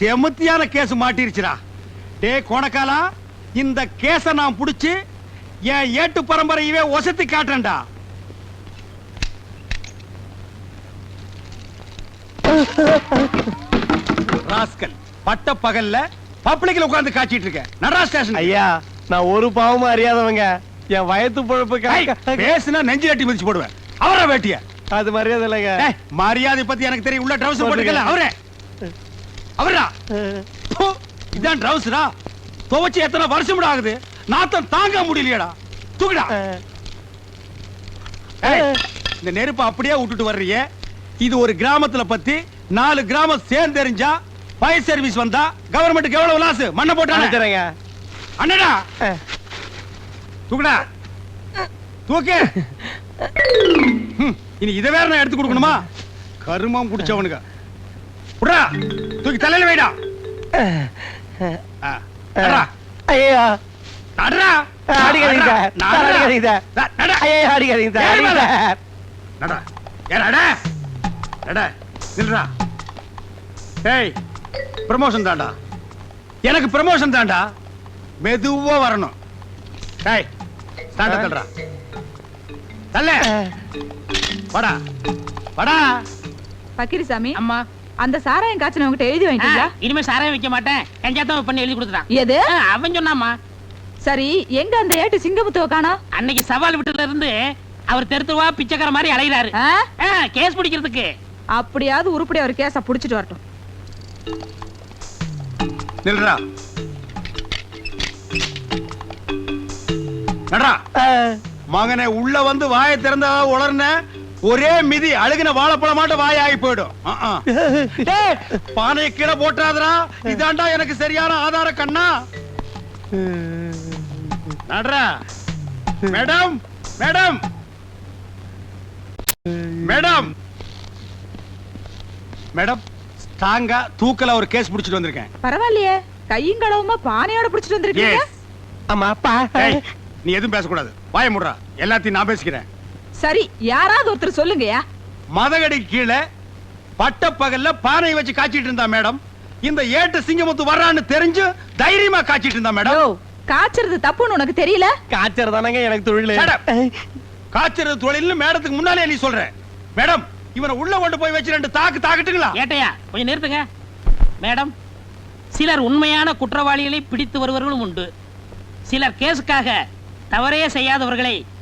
செமத்தியான case மாட்டிருச்சுடா. டே கோணக்காலா இந்த கேஸ நான் புடிச்சு என் ஏட்டு பரம்பரையவே ஒசத்தி காட்டுறேன்டா. ராஸ்கல் பட்ட பகல்ல பப்ளிக்ல உட்கார்ந்து காய்ச்சிட்டு இருக்க. நடரா ஸ்டேஷன். ஐயா நான் ஒரு பாவமும் அறியாதவங்க. என் வயத்து பொழப்புக்காக பேசுனா நெஞ்சு கட்டி மிதிச்சு போடுவேன். அவரா வேட்டிய? அது மரியாதை இல்லைங்க. மரியாதை பத்தி எனக்கு தெரியும். உள்ள ட்ரவுசர் போட்டுக்கல அவரே. அவரா இதான் ட்ரவுசரா துவைச்சு எத்தனை வருஷம் ஆகுது. நாத்தம் தாங்க முடியலையடா. தூக்குடா. இந்த நெருப்பை அப்படியே விட்டுட்டு வர்றீங்க. இது ஒரு கிராமத்துல பத்தி நாலு கிராமம் சேர்ந்து தெரிஞ்சா ஃபயர் சர்வீஸ் வந்தா கவர்மெண்ட்டுக்கு எவ்வளவு லாஸ் மண்ணை போட்டாங்க அனுப்பிச்சுறேங்க அண்ணடா. தூக்குடா. தூக்கு. இனி இதை வேற நான் எடுத்து கொடுக்கணுமா? கருமம் குடிச்சவனுங்க. புடா தூக்கி தலையில வைடா. ஐயா நடடா. அடிக்காதீங்க சார். சார், அடிக்காதீங்க சார். நட-. ஐயா அடிக்காதீங்க சார். சார். ஏய் ப்ரமோஷன் எனக்கு ப்ரமோஷன் தான்டா. மெதுவா வரணும். ஏய் ஸ்டாண்ட தள்ளுடா. தள்ள. வாடா. வாடா. பக்கிரிசாமி. அம்மா. அந்த சாராயம் காய்ச்சல் உங்ககிட்ட எழுதி வாங்கிட்டீங்களா? இனிமே சாராயம் வைக்க மாட்டேன். கஞ்சாத்தான் பண்ணி எழுதி கொடுத்துட்டான். எது? அவன் சொன்னாமா சரி எங்க அந்த ஏட்டு சிங்கமுத்துவ காணா அன்னைக்கு சவால் விட்டுல இருந்து அவர் தெருத்துவா பிச்சைக்கார மாதிரி அலைகிறாரு? கேஸ் பிடிக்கிறதுக்கு. அப்படியாவது உருப்படி அவர் கேஸ புடிச்சிட்டு வரட்டும். நில்றா. நடா மகனே உள்ள வந்து வாயை திறந்தா உளர்ன. ஒரே மிதி அழுகின வாழைப்பழம் மாட்ட வாய் ஆகி போயிடும் பானையை கீழே போட்டாதடா இதாண்டா எனக்கு சரியான ஆதார கண்ணா. நடரா மேடம் மேடம். மேடம். மேடம் ஸ்ட்ராங்கா தூக்கல ஒரு கேஸ் புடிச்சிட்டு வந்திருக்கேன். பரவாயில்லையே. கையும் கடவுமா பானையோட புடிச்சிட்டு வந்திருக்கீங்க. ஆமா அப்பா. நீ எதுவும் பேசக்கூடாது. வாய முடுறா. எல்லாத்தையும் நான் பேசிக்கிறேன். சரி யாராவது ஒருத்தர் சொல்லுங்கயா மதகடி கீழே பட்ட பகல்ல பானை வச்சு காய்ச்சிட்டு இருந்தா மேடம். இந்த ஏட்டு சிங்கமுத்து வர்றான்னு தெரிஞ்சு தைரியமா காய்ச்சிட்டு இருந்தா மேடம். காய்ச்சறது தப்புன்னு உனக்கு தெரியல? காய்ச்சல் தானங்க எனக்கு தொழில். காய்ச்சறது தொழில்னு மேடத்துக்கு முன்னாலே நீ சொல்ற. மேடம் இவனை உள்ள கொண்டு போய் வச்சு ரெண்டு தாக்கு தாக்கட்டுங்களா? ஏட்டையா கொஞ்சம் நிறுத்துங்க. மேடம் சிலர் உண்மையான குற்றவாளிகளை பிடித்து வருவர்களும் உண்டு. சிலர் கேஸுக்காக தவறே செய்யாதவர்களை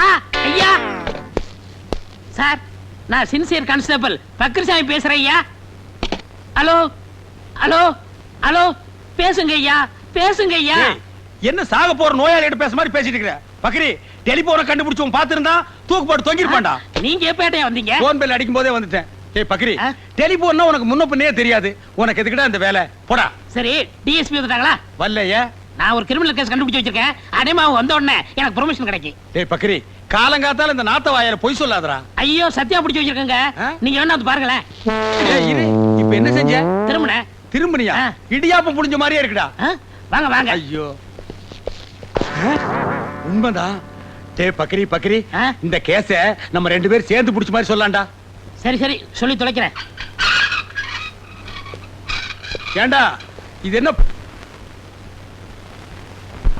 ஐயா. சார் நான் சின்சியர் கான்ஸ்டபிள் பக்ரிசாமி பேசுறேன் ஐயா. Hello hello hello. பேசுங்க ஐயா. பேசுங்க ஐயா. என்ன சாக போற நோயாளிகிட்ட பேச மாதிரி பேசிட்டு இருக்கிற? பக்ரி டெலிபோனை கண்டுபிடிச்சு உன் பாத்திருந்தா தூக்கு போட்டு தொங்கிருப்பான்டா நீங்க எப்ப வந்தீங்க? போன் பெல் அடிக்கும் போதே வந்துட்டேன். ஏய் பக்ரி? டெலிபோன்னா உனக்கு முன்ன பின்னே தெரியாது. உனக்கு எதுக்குடா இந்த வேலை? போடா. சரி டிஎஸ்பி வந்துட்டாங்களா? வரலையே. நான் ஒரு கிரிமினல் கேஸ் கண்டுபிடிச்சு வச்சிருக்கேன். அவங்க வந்த உடனே எனக்கு ப்ரொமோஷன் கிடைக்கும் டேய் பக்ரி காலங்காத்தால இந்த நாத்த வாயில பொய் சொல்லாதடா. ஐயோ சத்தியா பிடிச்சு வச்சிருக்கேங்க? நீங்க வேணா வந்து பாருங்களேன். ஏய் இரு. இப்ப என்ன செஞ்ச? திரும்பின. திரும்பனியா. இடியாப்பம் புடிஞ்ச மாதிரியே இருக்குடா. வாங்க வாங்க. ஐயோ. உண்மைதான் டே பக்ரி ஆ? இந்த கேஸ நம்ம ரெண்டு பேரும் சேர்ந்து புடிச்ச மாதிரி சொல்லலாம்டா சரி சரி. சொல்லி தொலைக்கிறேன். ஏண்டா இது என்ன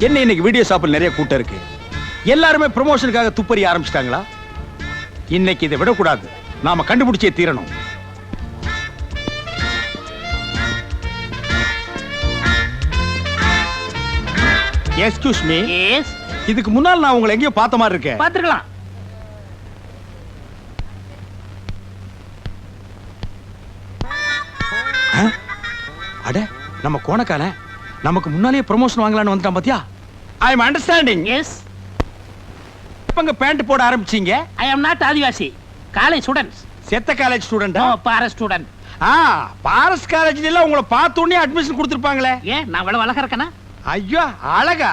என்ன இன்னைக்கு வீடியோ ஷாப்பில் நிறைய கூட்டம் இருக்கு? எல்லாருமே ப்ரமோஷனுக்காக துப்பறி ஆரம்பிச்சிட்டாங்களா? இன்னைக்கு இதை விடக்கூடாது. நாம கண்டுபிடிச்சே தீரணும். எஸ்கியூஸ் மீ எஸ் இதுக்கு முன்னால் நான் உங்களை எங்கேயோ பார்த்த மாதிரி இருக்கேன். பாத்துக்கலாம் அட நம்ம கோணக்கால நமக்கு முன்னாலேயே ப்ரமோஷன் வாங்கலாம்னு வந்துட்டான் பாத்தியா? ஐ எம் அண்டர்ஸ்டாண்டிங் எஸ் எப்பங்க பேண்ட் போட ஆரம்பிச்சீங்க? ஐ அம் நாட் ஆதிவாசி. காலேஜ் ஸ்டூடெண்ட்ஸ் செத்த காலேஜ் ஸ்டூடெண்டா நோ பார ஸ்டூடெண்ட் ஆ பாரஸ் காலேஜ்ல எல்லாம் உங்களை பார்த்த உடனே அட்மிஷன் கொடுத்துருப்பாங்களே. ஏன் நான் இவ்வளவு அழகா இருக்கேனா? ஐயோ அழகா.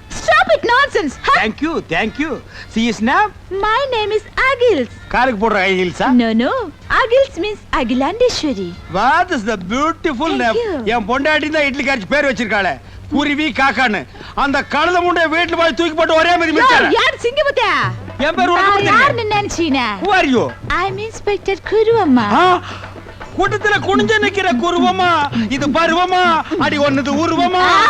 It nonsense. Huh? Thank you thank you she is name My name is Agils. காருக்கு போடுற ஹை ஹீல்ஸா No, no. Agils means Agilandeshwari. What is the beautiful Thank name. என் பொண்டாட்டி தான் இட்லி காய்ச்சி பேர் வச்சிருக்காளே குருவி காக்கான்னு அந்த கழுத முண்டை வீட்டுல போய் தூக்கி போட்டு ஒரே மாதிரி மிச்சாரு யார் சிங்கமுத்தா? என் பேர் உனக்கு. யாருன்னு நினைச்சீனா? Who are you? I'm Inspector Kuru அம்மா. ஆ, கூட்டத்துல குனிஞ்சு நிக்கிற குருவமா இது பருவமா அடி ஒன்னது உருவமா